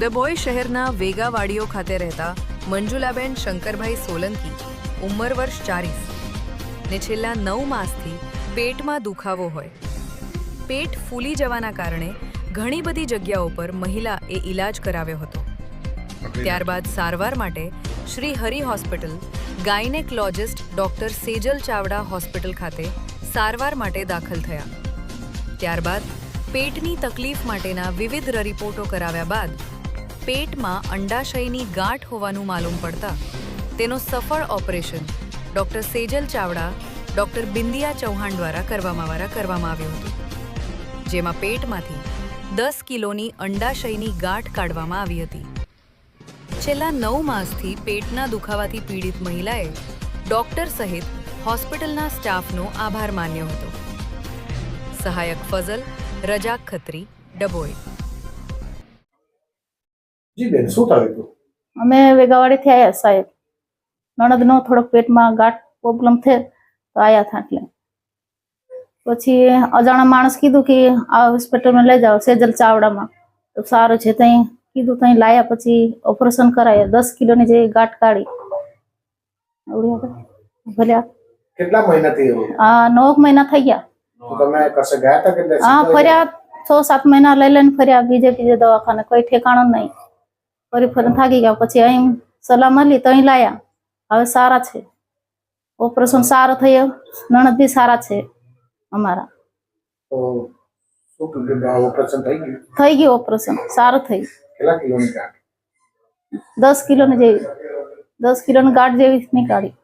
ડભોઈ શહેરના વેગાવાડીઓ ખાતે રહેતા મંજુલાબેન શંકરભાઈ સોલંકી ઉંમર વર્ષ ચાલીસ ને છેલ્લા નવ માસથી પેટમાં દુખાવો હોય. પેટ ફૂલી જવાના કારણે ઘણી બધી જગ્યાઓ પર મહિલા એ ઈલાજ કરાવ્યો હતો. ત્યારબાદ સારવાર માટે Shri Hari hospital gynaecologist doctor Sejal Chavda hospital ખાતે સારવાર માટે દાખલ થયા. ત્યારબાદ પેટની તકલીફ માટેના વિવિધ રિપોર્ટો કરાવ્યા બાદ પેટમાં અંડાશયની ગાંઠ હોવાનું માલુમ પડતા તેનો સફળ operation doctor Sejal Chavda, doctor Bindiya Chauhan દ્વારા કરવામાં કરવામાં આવ્યું હતું. જેમાં પેટમાંથી દસ કિલોની અંડાશયની ગાંઠ કાઢવામાં આવી હતી. છેલ્લા નવ માસથી પેટના દુખાવાથી પીડિત મહિલાએ ડૉક્ટર સહિત હોસ્પિટલના સ્ટાફનો આભાર માન્યો હતો. સહાયક ફઝલ રજાક ખત્રી, ડભોઈ. જી બેન શું થયું હતું? અમે વેગાવાડીથી આવ્યા સાહેબ. નણંદનો થોડોક પેટમાં ગાંઠ પ્રોબ્લેમ થયો તો આવ્યા હતા એટલે. પછી અજાણા માણસ કીધું કે આ હોસ્પિટલમાં લઈ જાઓ સેજલ ચાવડામાં. તો સારું છે ત્યાં કીધું ત્યાં લાયા પછી ઓપરેશન કરાયા. દસ કિલોની જે ગાંઠ કાઢી. ભલે કેટલા મહિનાથી આ નવ મહિના થઈ ગયા. તમે કશે ગયા હતા કે હા ફર્યા છ સાત મહિના લઈ લઈને ફર્યા બીજે બીજે દવાખાને. કોઈ ઠેકાણો નહીં. ફરી ફરી થાકી ગયા. પછી અહીં સલાહ મળી તો અહીં લાયા. હવે સારા છે. ઓપરેશન સારો થયો. નણદ બી સારા છે અમારા. થઈ ગયું? ઓપરેશન. સારું થયું. દસ દસ કિલોની જેવી. દસ કિલોની ગાંઠ જેવી નીકાળી.